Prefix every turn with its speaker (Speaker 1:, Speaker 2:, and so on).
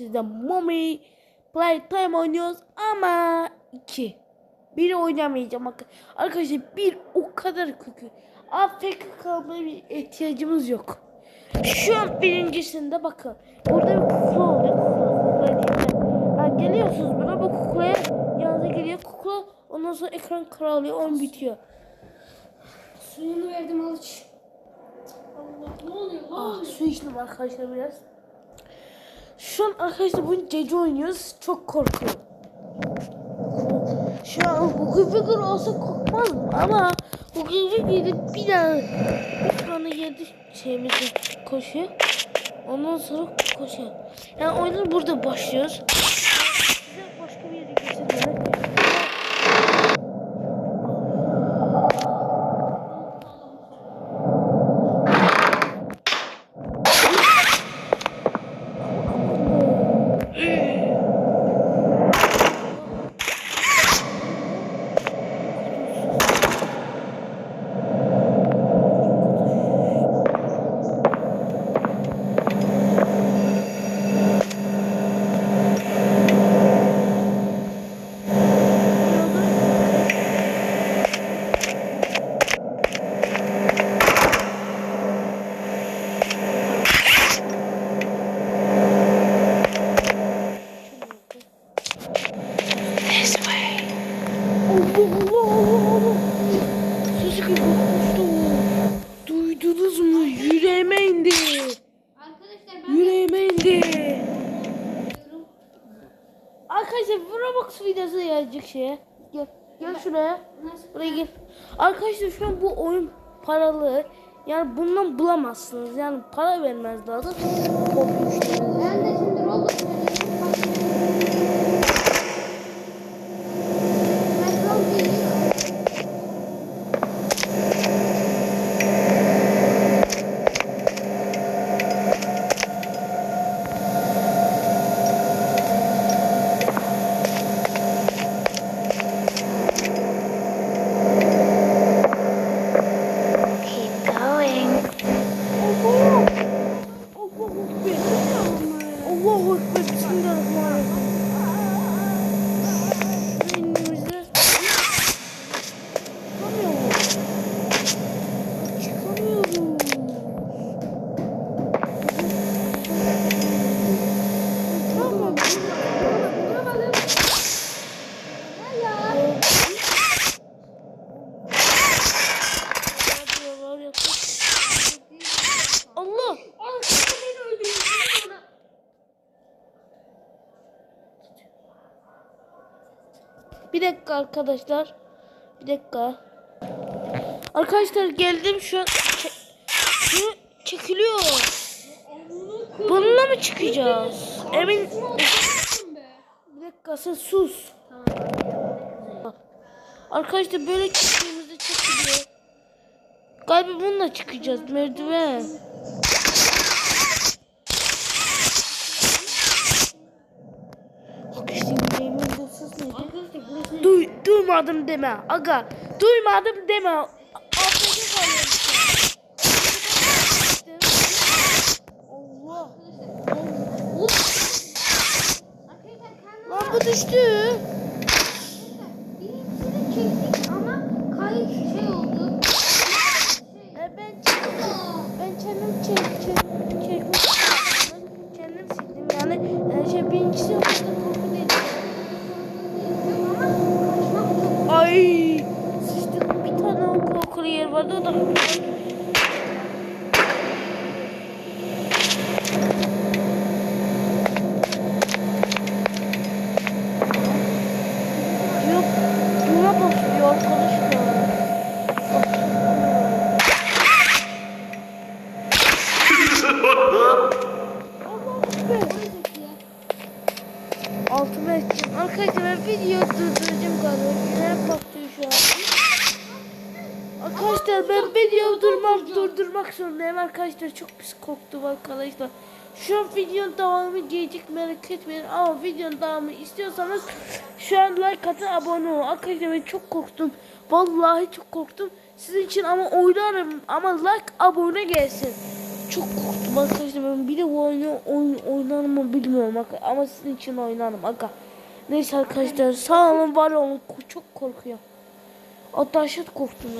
Speaker 1: Sizde Mommy Playtime oynuyoruz ama iki. Biri oynamayacağım. Arkadaşlar bir o kadar kötü. AFK kalmaya bir ihtiyacımız yok. Şu an birincisinde bakın. Burada bir kukla oluyor. Kukla, kukla. Ha, geliyorsunuz buna bu kuklaya yanınıza geliyor kukla. Ondan sonra ekran kararlıyor. On bitiyor.
Speaker 2: Suyunu verdim alıç. Allah ne oluyor? Ne
Speaker 1: Ah,
Speaker 2: oluyor?
Speaker 1: su içtim arkadaşlar biraz. Şu an arkadaşlar bugün gece oynuyoruz. Çok korkuyorum. Şu an Google Figure olsa korkmazdım ama Google Figure'de bir daha bir tane yedi şeyimizi koşuyor. Ondan sonra koşuyor. Yani oyunu burada başlıyoruz. Size başka bir yere götürüyorum. Allah Allah Allah Allah. Sesi korkmuştu. Duydunuz mu? Yüreğime indi. Yüreğime indi. Arkadaşlar Roblox videosu gelecek şeye. Gel. Gel şuraya. Buraya gel. Arkadaşlar şu an bu oyun paralı. Yani bundan bulamazsınız. Yani para vermez lazım.
Speaker 2: Ben de şimdi Roblox
Speaker 1: Bir dakika arkadaşlar. Bir dakika. Arkadaşlar geldim şu an. Şu çekiliyor. Bununla mı çıkacağız? Emin. Bir dakika sen sus. Arkadaşlar böyle çıktığımızda çekiliyor. Galiba bununla çıkacağız merdiven. Yüreğimin hırsız neydi? Duy, duymadım deme. Aga duymadım deme. Olsun. Allah. Lan bu düştü.
Speaker 2: birincisini çektik ama kayıt şey oldu. Şey,
Speaker 1: E ben ben kendim çek çek çekmek istedim. Kendim sildim yani e, şey birincisi o kadar korku değil.
Speaker 2: ama kaçmak çok
Speaker 1: Ay sıçtık bir tane o o da. Altıma edeceğim. Arkadaşlar ben video durduracağım galiba. Yine patlıyor şu an. Arkadaşlar ben video durmak durdurmak zorundayım arkadaşlar. Çok pis korktum arkadaşlar. Şu an videonun devamı gelecek merak etmeyin. Ama videonun devamı istiyorsanız şu an like atın abone olun. Arkadaşlar ben çok korktum. Vallahi çok korktum. Sizin için ama oynarım ama like abone gelsin. çok korktum arkadaşlar. Ben bir de oyunu oyun, oynar mı bilmiyorum ama sizin için oynarım aga. Neyse arkadaşlar sağ olun var olun çok korkuyorum. Hatta aşırı korktum.